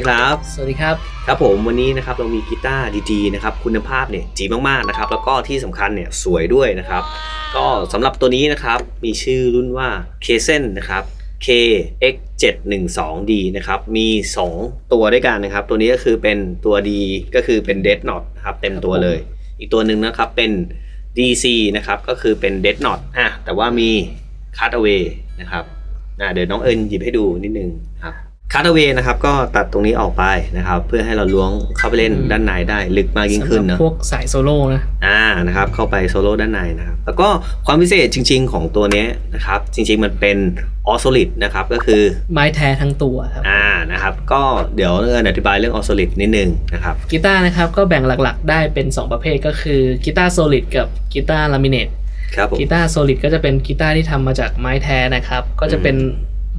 ดีครับ สวัสดีครับ ครับผมวันนี้นะครับเรามีกีตาร์ดีๆนะครับคุณภาพเนี่ยดีมากๆนะครับแล้วก็ที่สำคัญเนี่ยสวยด้วยนะครับ ก็สำหรับตัวนี้นะครับมีชื่อรุ่นว่า k s e n นะครับ KX 7 1 2 D นะครับมี 2 ตัวด้วยกันนะครับ ตัวนี้ก็คือเป็นตัว D ก็คือเป็น Dead Knot นะครับเต็มตัวเลย อีกตัวหนึ่งนะครับเป็น DC นะครับก็คือเป็น Dead Knot อะแต่ว่ามี Cutaway นะครับอะเดี๋ยวน้องเอิญหยิบให้ดูนิดนึงครับ Cutaway นะครับก็ตัดตรงนี้ออกไปนะครับ เพื่อให้เราล้วงเข้าไปเล่นอืมด้านในได้ลึกมากยิ่งขึ้นสำหเนรัอะบพวกสายโซโล่นะอ่านะครับเข้าไปโซโล่ด้านในนะครับแล้วก็ความพิเศษจริง ๆ ของตัวเนี้ยนะครับจริง ๆ มันเป็นออโซลิดนะครับก็คือไม้แท้ทั้งตัวครับอ่านะครับก็เดี๋ยวเอิญอธิบายเรื่องออโซลิดนิดนึงนะครับกีตาร์นะครับก็แบ่งหลักๆ ได้เป็น 2 ประเภทก็คือกีตาร์โซลิดกับกีตาร์ลามิเนตครับผมกีตาร์โซลิดก็จะเป็นกีตาร์ที่ทำมาจากไม้แท้นะครับก็จะเป็น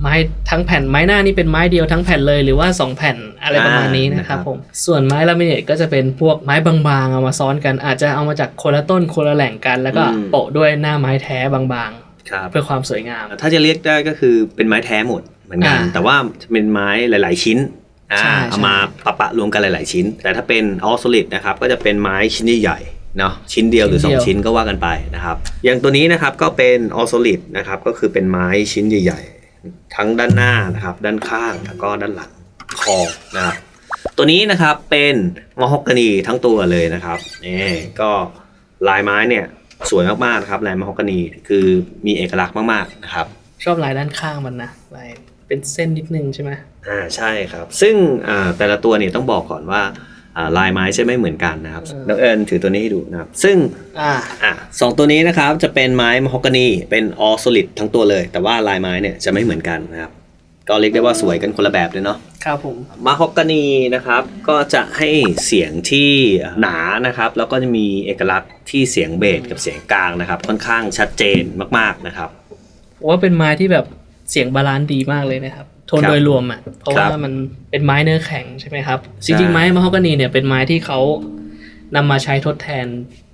ไม้ทั้งแผ่นไม้หน้านี่เป็นไม้เดียวทั้งแผ่นเลยหรือว่า 2 แผ่นอะไรประมาณนี้นะครับผมส่วนไม้ลามิเนตก็จะเป็นพวกไม้บางๆเอามาซ้อนกัน อาจจะเอามาจากคนละต้นคนละแหล่งกัน แล้วก็โปะด้วยหน้าไม้แท้บางครับๆเพื่อความสวยงาม ถ้าจะเรียกได้ก็คือเป็นไม้แท้หมดเหมือนกันอ่าแต่ว่าจะเป็นไม้หลาย ๆชิ้นอ่าใช่เอามาปะปะรวมกันหลาย ๆชิ้น แต่ถ้าเป็นออโซลิดนะครับก็จะเป็นไม้ชิ้นใหญ่ๆเนาะชิ้นเดียวหรือ 2 ชิ้นก็ว่ากันไปนะครับอย่างตัวนี้นะครับก็เป็นออโซลิดนะครับก็คือเป็นไม้ชิ้นใหญ่ๆ ทั้งด้านหน้านะครับ ด้านข้างแล้วก็ด้านหลังคอนะครับ ตัวนี้นะครับเป็นมอฮอกกานีทั้งตัวเลยนะครับนี่ก็ลายไม้เนี่ยสวยมากๆนะครับลายมอฮอกกานีคือมีเอกลักษณ์มากๆนะครับ ชอบลายด้านข้างมันนะลายเป็นเส้นนิดนึงใช่ไหมอ่าใช่ครับ ซึ่งอ่าแต่ละตัวเนี่ยต้องบอกก่อนว่าอ่า ลายไม้จะไม่เหมือนกันนะครับน้องเอิญถือตัวนี้ให้ดูนะครับ ซึ่งอ่าอ่าสองตัวนี้นะครับจะเป็นไม้ม a ฮอกกานีเป็นออ s โซลิดทั้งตัวเลย แต่ว่าลายไม้เนี่ยจะไม่เหมือนกันนะครับ ก็เรียกได้ว่าสวยกันคนละแบบเลยเนาะครับผมมาฮอกกานีนะครับก็จะให้เสียงที่หนานะครับ แล้วก็จะมีเอกลักษณ์ที่เสียงเบสกับเสียงกลางนะครับ ค่อนข้างชัดเจนมากๆนะครับผมว่าเป็นไม้ที่แบบเสียงบาลานซ์ดีมากเลยนะครับโทนครับโดยรวมอะเพราะครัว่าบมันเป็นไม้เนื้อแข็งใช่ไหมครับใช่จริงๆไม้มะฮอกกานีเนี่ยเป็นไม้ที่เขานำมาใช้ทดแทน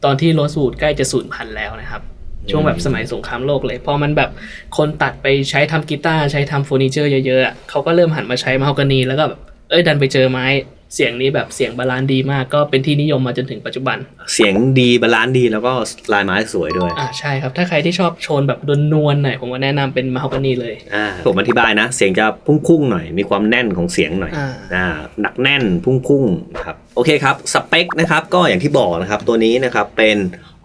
ตอนที่โรสวูดใกล้จะสูญพันธุ์แล้วนะครับ ช่วงแบบสมัยสงครามโลกเลยพอมันแบบคนตัดไปใช้ทำกีตาร์ใช้ทำเฟอร์นิเจอร์เยอะๆอะเขาก็เริ่มหันมาใช้มะฮอกกานีแล้วก็แบบเอ้ยดันไปเจอไม้ เสียงนี้แบบเสียงบาลานซ์ดีมากก็เป็นที่นิยมมาจนถึงปัจจุบัน เสียงดีบาลานซ์ดีแล้วก็ลายไม้สวยด้วย อ่าใช่ครับ ถ้าใครที่ชอบโชนแบบนวลๆหน่อยผมว่าแนะนำเป็นมะฮอกกานีเลย อ่าผมอธิบายนะ เสียงจะพุ่งๆหน่อย มีความแน่นของเสียงหน่อยอ่า อ่าหนักแน่นพุ่งๆนะครับโอเคครับสเปคนะครับก็อย่างที่บอกนะครับตัวนี้นะครับเป็น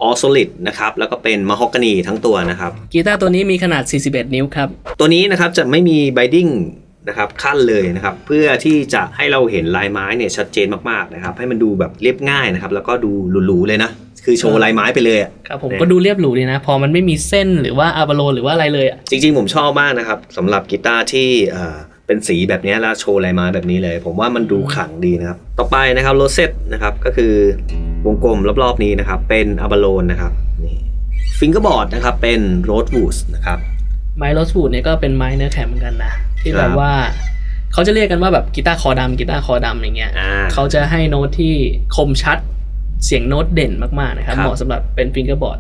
ออ s โซลิดนะครับแล้วก็เป็นม a ฮอกกานีทั้งตัวนะครับ กีตาร์ตัวนี้มีขนาด 41 นิ้วครับ ตัวนี้นะครับจะไม่มีไบดิ้ง นะครับขั้นเลยนะครับเพื่อที่จะให้เราเห็นลายไม้เนี่ยชัดเจนมากๆนะครับให้มันดูแบบเรียบง่ายนะครับแล้วก็ดูหรูๆเลยนะคือโชว์ลายไม้ไปเลยอะครับผมเนี่ยก็ดูเรียบหรูดีนะ พอมันไม่มีเส้นหรือว่าอาบาโลหรือว่าอะไรเลยอะจริงๆ ผมชอบมากนะครับสำหรับกีตาร์ที่เอ่อเป็นสีแบบนี้แล้วโชว์ลายไม้แบบนี้เลย ผมว่ามันดูขลังดีนะครับ ต่อไปนะครับโรเซตนะครับก็คือวงกลมรอบๆนี้นะครับเป็นอะบาโลนนะครับนี่ฟิงเกอร์บอร์ดนะครับเป็นโรดวูดนะครับ ไม้โรสวูดเนี่ยก็เป็นไม้เนื้อแข็งเหมือนกันนะ ที่ครับแบบว่าเขาจะเรียกกันว่าแบบกีตาร์คอดำกีตาร์คอดำอย่างเงี้ยอ่าเขาจะให้โน้ตที่คมชัดเสียงโน้ตเด่นมากๆนะครับครับเหมาะสำหรับเป็นฟิงเกอร์บอร์ด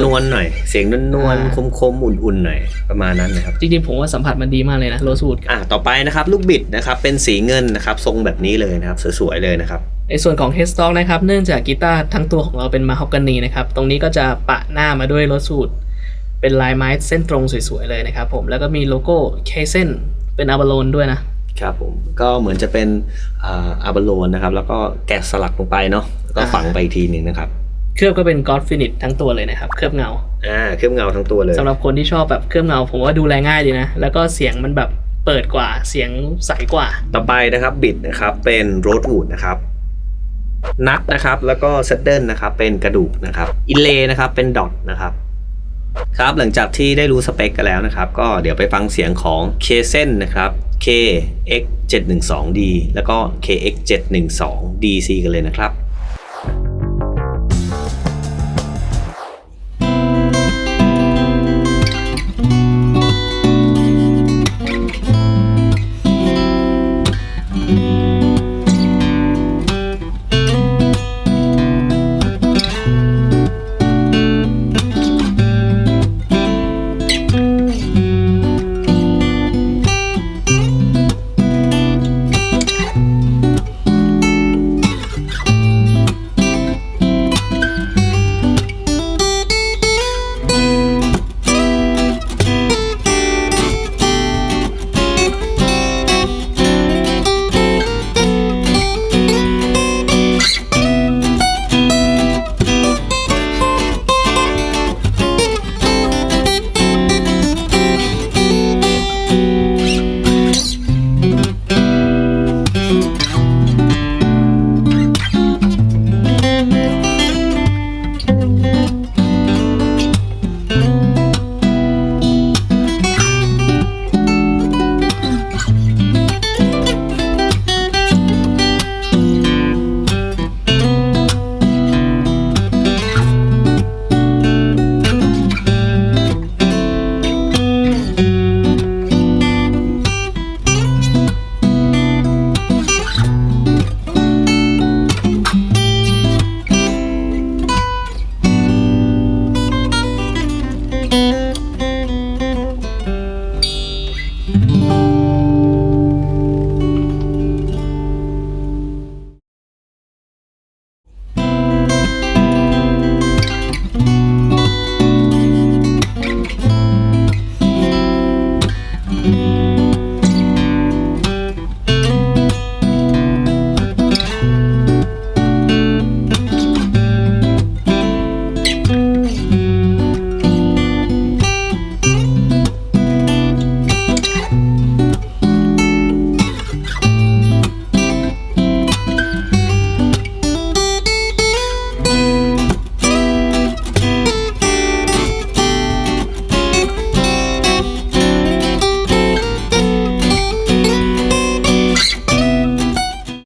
นวลๆหน่อย เสียงนวลอ่าๆคมๆอุ่นๆหน่อยประมาณนั้นนะครับ จริงๆผมว่าสัมผัสมันดีมากเลยนะโรสวูดอ่าต่อไปนะครับ ลูกบิดนะครับ เป็นสีเงินนะครับ ทรงแบบนี้เลยนะครับ สวยๆเลยนะครับ ในส่วนของ headstock นะครับ เนื่องจากกีตาร์ทั้งตัวของเราเป็นมาฮอกกานีนะครับ ตรงนี้ก็จะปะหน้ามาด้วยโรสวูด เป็นลายไม้เส้นตรงสวยๆเลยนะครับผมแล้วก็มีโลโก้เคเซนเป็นอาบาโลนด้วยนะครับผมก็เหมือนจะเป็นอ่าอาบาโลนนะครับแล้วก็แกะสลักลงไปเนาะแล้วก็อ่าฝังไปอีกทีหนึ่งนะครับเคลือบก็เป็น God Finish ทั้งตัวเลยนะครับ เคลือบเงาอ่าเคลือบเงาทั้งตัวเลยสำหรับคนที่ชอบแบบเคลือบเงา ผมว่าดูแลง่ายดีนะ แล้วก็เสียงมันแบบเปิดกว่าเสียงใสกว่า ต่อไปนะครับบิดนะครับเป็นโรดวูดนะครับนัทนะครับแล้วก็เซตเดิลนะครับเป็นกระดูกนะครับอินเลนะครับเป็นดอทนะครับ ครับหลังจากที่ได้รู้สเปคกันแล้วนะครับ ก็เดี๋ยวไปฟังเสียงของ k เซนนะครับ KX 712D แล้วก็ KX 712DC กันเลยนะครับ